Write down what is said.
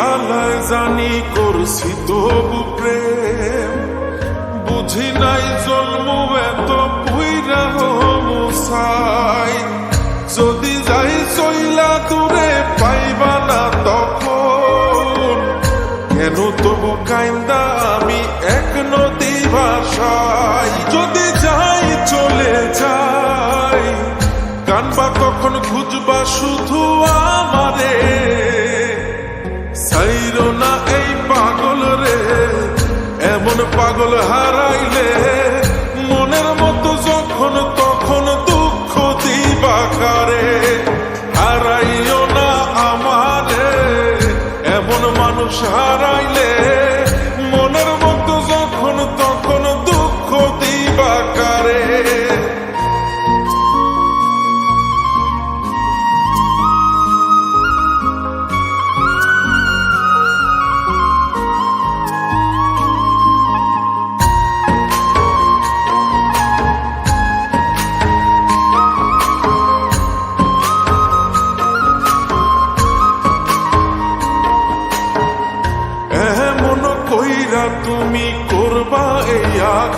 জ্বালায় জানি করছি তবু প্রেম। বুঝি নাই জন্ম এত মুসাই যদি যাই চইলা দূরে পাইবা না তখন। কেন তবু কাইন্দা আমি এক নদী ভাষায়। যদি যাই চলে যাই কানবা তখন খুঁজবা শুধু আমারে পাগল হারাইলে